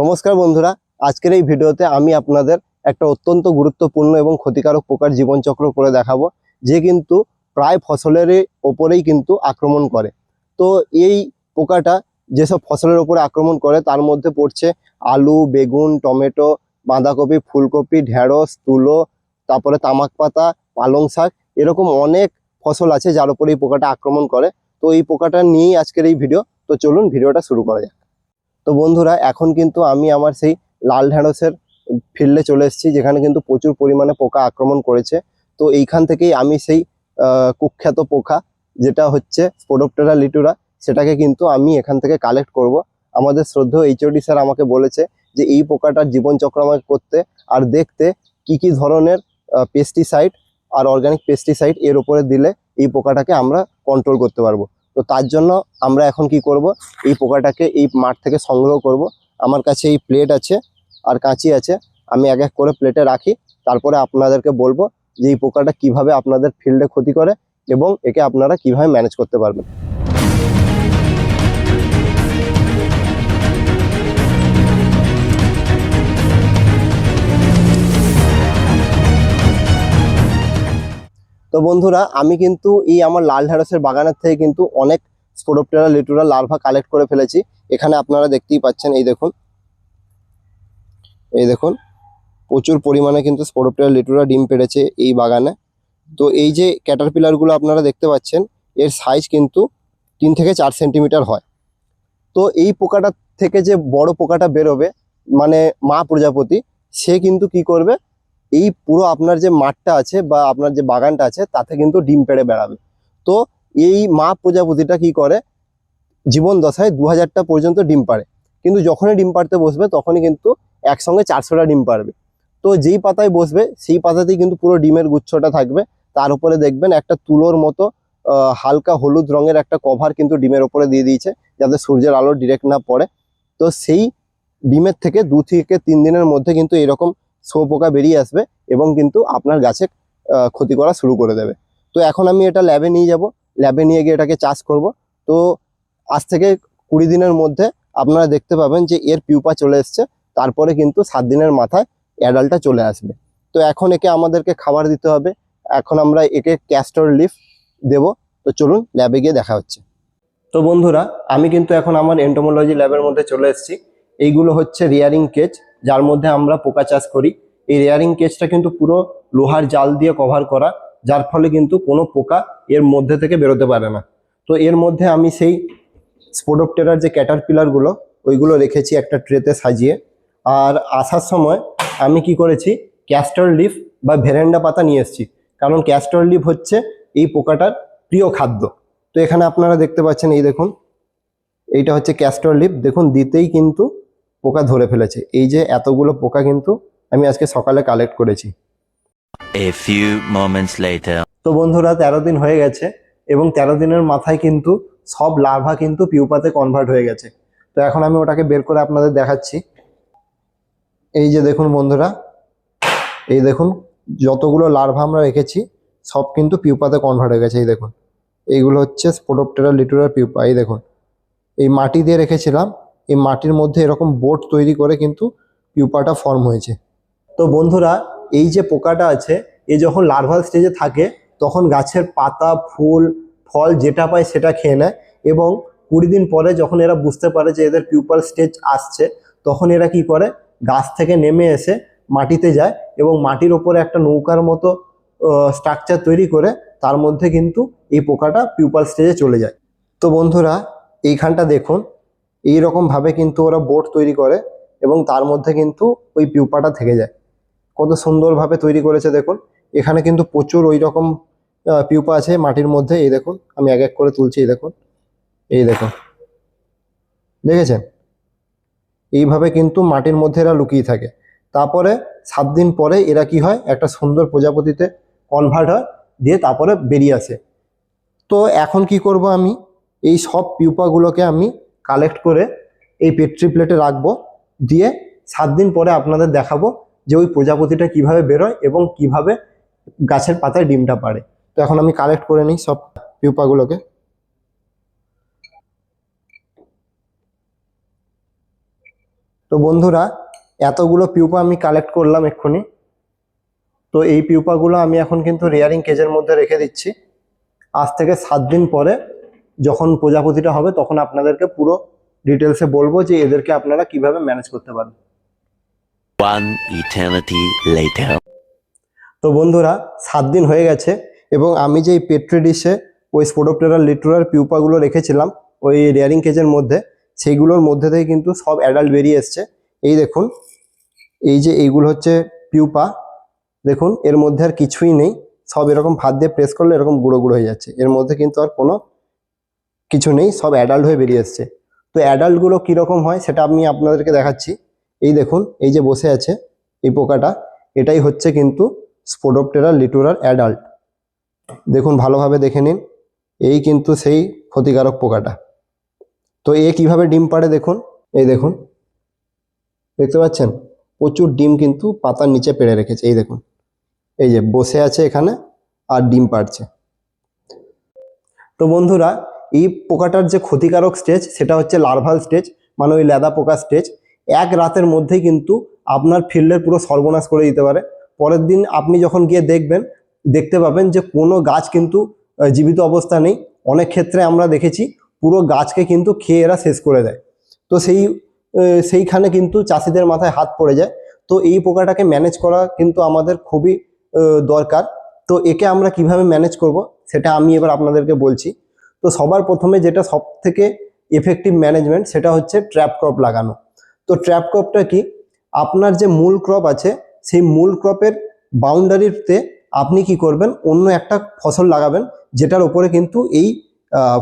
নমস্কার বন্ধুরা, আজকের এই ভিডিওতে আমি আপনাদের একটা অত্যন্ত গুরুত্বপূর্ণ এবং ক্ষতিকারক পোকার জীবনচক্র করে দেখাবো, যে কিন্তু প্রায় ফসলের ওপরেই কিন্তু আক্রমণ করে। তো এই পোকাটা যেসব ফসলের ওপরে আক্রমণ করে, তার মধ্যে পড়ছে আলু, বেগুন, টমেটো, বাঁধাকপি, ফুলকপি, ঢেঁড়স, তুলো, তারপরে তামাক পাতা, পালং শাক, এরকম অনেক ফসল আছে যার উপরে এই পোকাটা আক্রমণ করে। তো এই পোকাটা নিয়েই আজকের এই ভিডিও। তো চলুন ভিডিওটা শুরু করা যাক। তো বন্ধুরা, এখন কিন্তু আমি আমার সেই লাল ঢেঁড়সের ফিল্ডে চলে এসেছি, যেখানে কিন্তু প্রচুর পরিমাণে পোকা আক্রমণ করেছে। তো এইখান থেকেই আমি সেই কুখ্যাত পোকা, যেটা হচ্ছে স্পোডোপটেরা লিটুরা সেটাকে কিন্তু আমি এখান থেকে কালেক্ট করব। আমাদের শ্রদ্ধেয় এইচওডি স্যার আমাকে বলেছে যে, এই পোকাটার জীবনচক্র আমাকে করতে আর দেখতে কি কি ধরনের পেস্টিসাইড আর অর্গানিক পেস্টিসাইড এর উপরে দিলে এই পোকাটাকে আমরা কন্ট্রোল করতে পারব। তো তার জন্য আমরা এখন কি করব? এই পোকাটাকে এই মাঠ থেকে সংগ্রহ করব। আমার কাছে এই প্লেট আছে আর কাঁচি আছে। আমি এক এক করে প্লেটে রাখি। তারপরে আপনাদেরকে বলব যে এই পোকাটা কীভাবে আপনাদের ফিল্ডে ক্ষতি করে এবং একে আপনারা কীভাবে ম্যানেজ করতে পারবেন। তো বন্ধুরা, আমি কিন্তু এই আমার লাল ঢেঁড়সের বাগানের থেকে কিন্তু অনেক স্পোডোপটেরা লিটুরা লার্ভা কালেক্ট করে ফেলেছি। এখানে আপনারা দেখতেই পাচ্ছেন, এই দেখুন। এই দেখুন, প্রচুর পরিমাণে কিন্তু স্পোডোপটেরা লিটুরা ডিম পেড়েছে এই বাগানে। তো এই যে ক্যাটারপিলারগুলো আপনারা দেখতে পাচ্ছেন, এর সাইজ কিন্তু তিন থেকে চার সেন্টিমিটার হয়। তো এই পোকাটা থেকে যে বড় পোকাটা বেরোবে মানে মা প্রজাপতি, সে কিন্তু কি করবে এই পুরো আপনার যে মাঠটা আছে বা আপনার যে বাগানটা আছে, তাতে কিন্তু ডিম পেড়ে বেড়াবে। তো এই মা প্রজাপতিটা কি করে? জীবন দশায় দু হাজারটা পর্যন্ত ডিম পাড়ে। কিন্তু যখনই ডিম পাড়তে বসবে, তখনই কিন্তু একসঙ্গে চারশোটা ডিম পারবে তো যেই পাতায় বসবে, সেই পাতাতেই কিন্তু পুরো ডিমের গুচ্ছটা থাকবে। তার উপরে দেখবেন একটা তুলোর মতো হালকা হলুদ রঙের একটা কভার কিন্তু ডিমের ওপরে দিয়ে দিয়েছে, যাতে সূর্যের আলো ডিরেক্ট না পড়ে। তো সেই ডিমের থেকে দু থেকে তিন দিনের মধ্যে কিন্তু এরকম শুয়োপোকা বেরিয়ে আসবে এবং কিন্তু আপনার গাছে ক্ষতি করা শুরু করে দেবে। তো এখন আমি এটা ল্যাবে নিয়ে যাব। ল্যাবে নিয়ে গিয়ে এটাকে চাষ করব। তো আজ থেকে কুড়ি দিনের মধ্যে আপনারা দেখতে পাবেন যে এর পিউপা চলে এসছে। তারপরে কিন্তু সাত দিনের মাথায় অ্যাডাল্টটা চলে আসবে। তো এখন একে আমাদেরকে খাবার দিতে হবে। এখন আমরা একে ক্যাস্টর লিফ দেব। তো চলুন ল্যাবে গিয়ে দেখা হচ্ছে। তো বন্ধুরা, আমি কিন্তু এখন আমার এন্টোমোলজি ল্যাবের মধ্যে চলে এসেছি। এইগুলো হচ্ছে রিয়ারিং কেজ যার মধ্যে আমরা পোকা চাষ করি, এই রেয়ারিং কেসটা কিন্তু পুরো লোহার জাল দিয়ে কভার করা, যার ফলে কিন্তু কোনো পোকা এর মধ্যে থেকে বেরোতে পারে না। তো এর মধ্যে আমি সেই স্পোডোপটেরার যে ক্যাটার পিলারগুলো ওইগুলো রেখেছি একটা ট্রেতে সাজিয়ে। আর আসার সময় আমি কি করেছি ক্যাস্টর লিফ বা ভেরেন্ডা পাতা নিয়ে এসেছি। কারণ ক্যাস্টর লিফ হচ্ছে এই পোকাটার প্রিয় খাদ্য। তো এখানে আপনারা দেখতে পাচ্ছেন, এই দেখুন, এইটা হচ্ছে ক্যাস্টর লিফ দেখুন, দিতেই কিন্তু পোকা ধরে ফেলেছে। এই যে এতগুলো পোকা কিন্তু আমি আজকে সকালে কালেক্ট করেছি। A few moments later. তো বন্ধুরা তেরো দিন হয়ে গেছে এবং তেরো দিনের মাথায় কিন্তু সব লার্ভা কিন্তু পিউপাতে কনভার্ট হয়ে গেছে। তো এখন আমি ওটাকে বের করে আপনাদের দেখাচ্ছি। এই যে দেখুন বন্ধুরা এই দেখুন যতগুলো লার্ভা আমরা রেখেছি সব কিন্তু পিউপাতে কনভার্ট হয়ে গেছে এই দেখুন। এইগুলো হচ্ছে স্পোডোপটেরা লিটুরার পিউপা এই দেখুন। এই মাটি দিয়ে রেখেছিলাম এই মাটির মধ্যে এরকম বোট তৈরি করে কিন্তু পিউপাটা ফর্ম হয়েছে। তো বন্ধুরা, এই যে পোকাটা আছে, এ যখন লার্ভাল স্টেজে থাকে, তখন গাছের পাতা, ফুল, ফল যেটা পায় সেটা খেয়ে নেয় এবং কুড়ি দিন পরে যখন এরা বুঝতে পারে যে এদের পিউপাল স্টেজ আসছে, তখন এরা কি করে? গাছ থেকে নেমে এসে মাটিতে যায় এবং মাটির ওপরে একটা নৌকার মতো স্ট্রাকচার তৈরি করে তার মধ্যে কিন্তু এই পোকাটা পিউপাল স্টেজে চলে যায়। তো বন্ধুরা, এইখানটা দেখুন এই ভাবে কিন্তু ওরা বোট তৈরি করে এবং তার মধ্যে কিন্তু ওই পিউপাটা থেকে যায়। কত সুন্দরভাবে তৈরি করেছে দেখুন। এখানে কিন্তু প্রচুর ওই রকম পিউপা আছে মাটির মধ্যে। এই দেখুন, আমি এক এক করে তুলছি, এই দেখুন। এই দেখুন। দেখেছেন? এইভাবে কিন্তু মাটির মধ্যে এরা লুকিয়ে থাকে। তারপরে সাত দিন পরে এরা কি হয়? একটা সুন্দর প্রজাপতিতে কনভার্ট হয়, দিয়ে তারপরে বেরিয়ে আসে। তো এখন কি করব আমি? এই সব পিউপাগুলোকে আমি কালেক্ট করে এই পেট্রি প্লেটে রাখব। দিয়ে সাত দিন পরে আপনাদের দেখাবো যে ওই প্রজাপতিটা কীভাবে বেরোয় এবং কীভাবে গাছের পাতায় ডিমটা পারে তো এখন আমি কালেক্ট করে নিই সব পিউপাগুলোকে। তো বন্ধুরা, এতগুলো পিউপা আমি কালেক্ট করলাম এক্ষুনি। তো এই পিউপাগুলো আমি এখন কিন্তু রেয়ারিং কেজের মধ্যে রেখে দিচ্ছি। আজ থেকে সাত দিন পরে যখন প্রজাপতিটা হবে তখন আপনাদেরকে পুরো ডিটেলসে বলব যে এদেরকে আপনারা কীভাবে ম্যানেজ করতে পারেন. তো বন্ধুরা সাত দিন হয়ে গেছে এবং আমি যে পেট্রি ডিশে ওই স্পোডোপ্টেরার লিট্রার পিউপাগুলো রেখেছিলাম ওই রেয়ারিং কেজের মধ্যে সেইগুলোর মধ্যে থেকে কিন্তু সব অ্যাডাল্ট বেরিয়ে এসছে। এই দেখুন এই যে এইগুলো হচ্ছে পিউপা দেখুন এর মধ্যে আর কিছুই নেই। সব এরকম ভাত দিয়ে প্রেস করলে এরকম গুঁড়ো গুঁড়ো হয়ে যাচ্ছে। এর মধ্যে কিন্তু আর কোনো কিছু নেই, সব অ্যাডাল্ট হয়ে বেরিয়ে এসছে। তো অ্যাডাল্টগুলো কীরকম হয় সেটা আমি আপনাদেরকে দেখাচ্ছি। এই দেখুন, এই যে বসে আছে এই পোকাটা, এটাই হচ্ছে কিন্তু স্পোডোপটেরা লিটুরার অ্যাডাল্ট দেখুন, ভালোভাবে দেখে নিন, এই কিন্তু সেই ক্ষতিকারক পোকাটা। তো এ কীভাবে ডিম পাড়ে দেখুন, এই দেখুন, দেখতে পাচ্ছেন? প্রচুর ডিম কিন্তু পাতার নিচে পেড়ে রেখেছে, এই দেখুন। এই যে বসে আছে এখানে আর ডিম পাড়ছে। তো বন্ধুরা এই পোকাটার যে ক্ষতিকারক স্টেজ সেটা হচ্ছে লার্ভাল স্টেজ মানে ওই লেদা পোকা স্টেজ এক রাতের মধ্যেই কিন্তু আপনার ফিল্ডের পুরো সর্বনাশ করে দিতে পারে। পরের দিন আপনি যখন গিয়ে দেখবেন, দেখতে পাবেন যে কোনো গাছ কিন্তু জীবিত অবস্থা নেই। অনেক ক্ষেত্রে আমরা দেখেছি, পুরো গাছকে কিন্তু খেয়ে এরা শেষ করে দেয়। তো সেই সেইখানে কিন্তু চাষিদের মাথায় হাত পড়ে যায়। তো এই পোকাটাকে ম্যানেজ করা কিন্তু আমাদের খুবই দরকার। তো একে আমরা কীভাবে ম্যানেজ করব, সেটা আমি এবার আপনাদেরকে বলছি। তো সবার প্রথমে যেটা সব থেকে এফেক্টিভ ম্যানেজমেন্ট সেটা হচ্ছে ট্র্যাপ ক্রপ লাগানো। তো ট্র্যাপ ক্রপটা কি? আপনার যে মূল ক্রপ আছে, সেই মূল ক্রপের বাউন্ডারিতে আপনি কি করবেন? অন্য একটা ফসল লাগাবেন, যেটার উপরে কিন্তু এই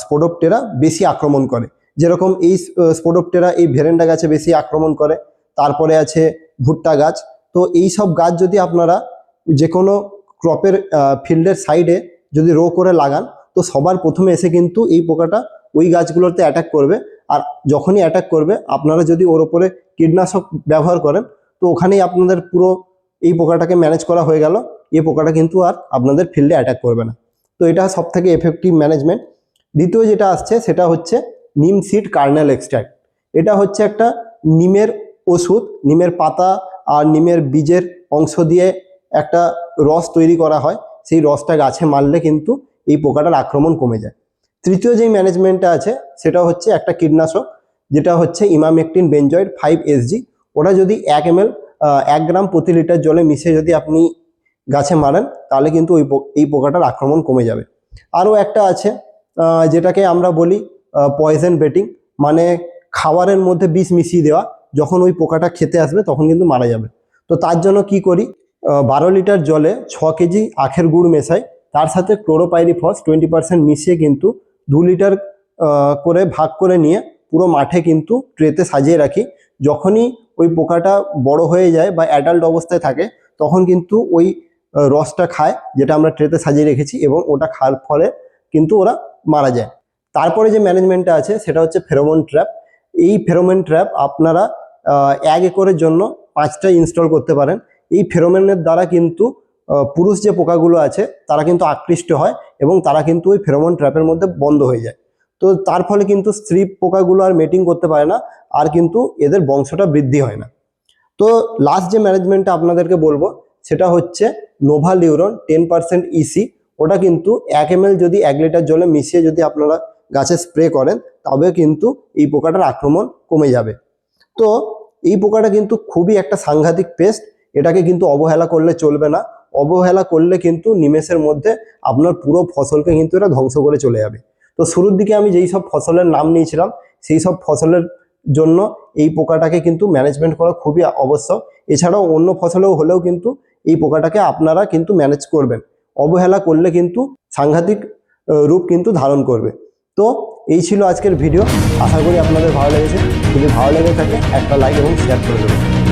স্পোডোপটেরা বেশি আক্রমণ করে। যেরকম এই স্পোডোপটেরা এই ভেরেন্ডা গাছে বেশি আক্রমণ করে, তারপরে আছে ভুট্টা গাছ। তো এই সব গাছ যদি আপনারা যে কোনো ক্রপের ফিল্ডের সাইডে যদি রো করে লাগান তো সবার প্রথমে এসে কিন্তু এই পোকাটা ওই গাছগুলোতে অ্যাটাক করবে। আর যখনই অ্যাটাক করবে, আপনারা যদি ওর ওপরে কীটনাশক ব্যবহার করেন, তো ওখানেই আপনাদের পুরো এই পোকাটাকে ম্যানেজ করা হয়ে গেল। এই পোকাটা কিন্তু আর আপনাদের ফিল্ডে অ্যাটাক করবে না। তো এটা সব থেকে এফেক্টিভ ম্যানেজমেন্ট দ্বিতীয় যেটা আসছে, সেটা হচ্ছে নিম সিড কার্নেল এক্সট্র্যাক্ট এটা হচ্ছে একটা নিমের ওষুধ, নিমের পাতা আর নিমের বীজের অংশ দিয়ে একটা রস তৈরি করা হয়। সেই রসটা গাছে মারলে কিন্তু এই পোকাটার আক্রমণ কমে যায়। তৃতীয় যেই ম্যানেজমেন্টটা আছে সেটা হচ্ছে একটা কীটনাশক, যেটা হচ্ছে ইমামেকটিন বেঞ্জয়েড ফাইভ এসজি ওটা যদি এক এম এক গ্রাম প্রতি লিটার জলে মিশিয়ে যদি আপনি গাছে মারেন, তাহলে কিন্তু ওই এই পোকাটার আক্রমণ কমে যাবে। আরও একটা আছে যেটাকে আমরা বলি পয়জন বেটিং মানে খাবারের মধ্যে বিষ মিশিয়ে দেওয়া। যখন ওই পোকাটা খেতে আসবে, তখন কিন্তু মারা যাবে। তো তার জন্য কি করি বারো লিটার জলে ছ কেজি আখের গুড় মেশাই তার সাথে ক্লোরোপাইরিফস টোয়েন্টি পার্সেন্ট মিশিয়ে কিন্তু দু লিটার করে ভাগ করে নিয়ে পুরো মাঠে কিন্তু ট্রেতে সাজিয়ে রাখি। যখনই ওই পোকাটা বড় হয়ে যায় বা অ্যাডাল্ট অবস্থায় থাকে, তখন কিন্তু ওই রসটা খায় যেটা আমরা ট্রেতে সাজিয়ে রেখেছি এবং ওটা খাওয়ার ফলে কিন্তু ওরা মারা যায়। তারপরে যে ম্যানেজমেন্টটা আছে সেটা হচ্ছে ফেরোমন ট্র্যাপ। এই ফেরোমন ট্র্যাপ আপনারা এক একরের জন্য পাঁচটা ইনস্টল করতে পারেন। এই ফেরোমেনের দ্বারা কিন্তু পুরুষ যে পোকাগুলো আছে, তারা কিন্তু আকৃষ্ট হয় এবং তারা কিন্তু ওই ফেরোমন ট্র্যাপের মধ্যে বন্ধ হয়ে যায়। তো তার ফলে কিন্তু স্ত্রী পোকাগুলো আর মেটিং করতে পারে না, আর কিন্তু এদের বংশটা বৃদ্ধি হয় না। তো লাস্ট যে ম্যানেজমেন্টটা আপনাদেরকে বলব, সেটা হচ্ছে নোভা লিউরন টেন পার্সেন্ট ইসি ওটা কিন্তু এক এম যদি এক লিটার জলে মিশিয়ে যদি আপনারা গাছে স্প্রে করেন, তবে কিন্তু এই পোকাটার আক্রমণ কমে যাবে। তো এই পোকাটা কিন্তু খুবই একটা সাংঘাতিক পেস্ট এটাকে কিন্তু অবহেলা করলে চলবে না। অবহেলা করলে কিন্তু নিমেষের মধ্যে আপনার পুরো ফসলকে কিন্তু এটা ধ্বংস করে চলে যাবে। তো শুরুর দিকে আমি যেই সব ফসলের নাম নিয়েছিলাম, সেই সব ফসলের জন্য এই পোকাটাকে কিন্তু ম্যানেজমেন্ট করা খুবই আবশ্যক। এছাড়াও অন্য ফসলেও হলেও কিন্তু এই পোকাটাকে আপনারা কিন্তু ম্যানেজ করবেন। অবহেলা করলে কিন্তু সাংঘাতিক রূপ কিন্তু ধারণ করবে। তো এই ছিল আজকের ভিডিও আশা করি আপনাদের ভালো লেগেছে। যদি ভালো লেগে থাকে, একটা লাইক এবং শেয়ার করে দেবেন।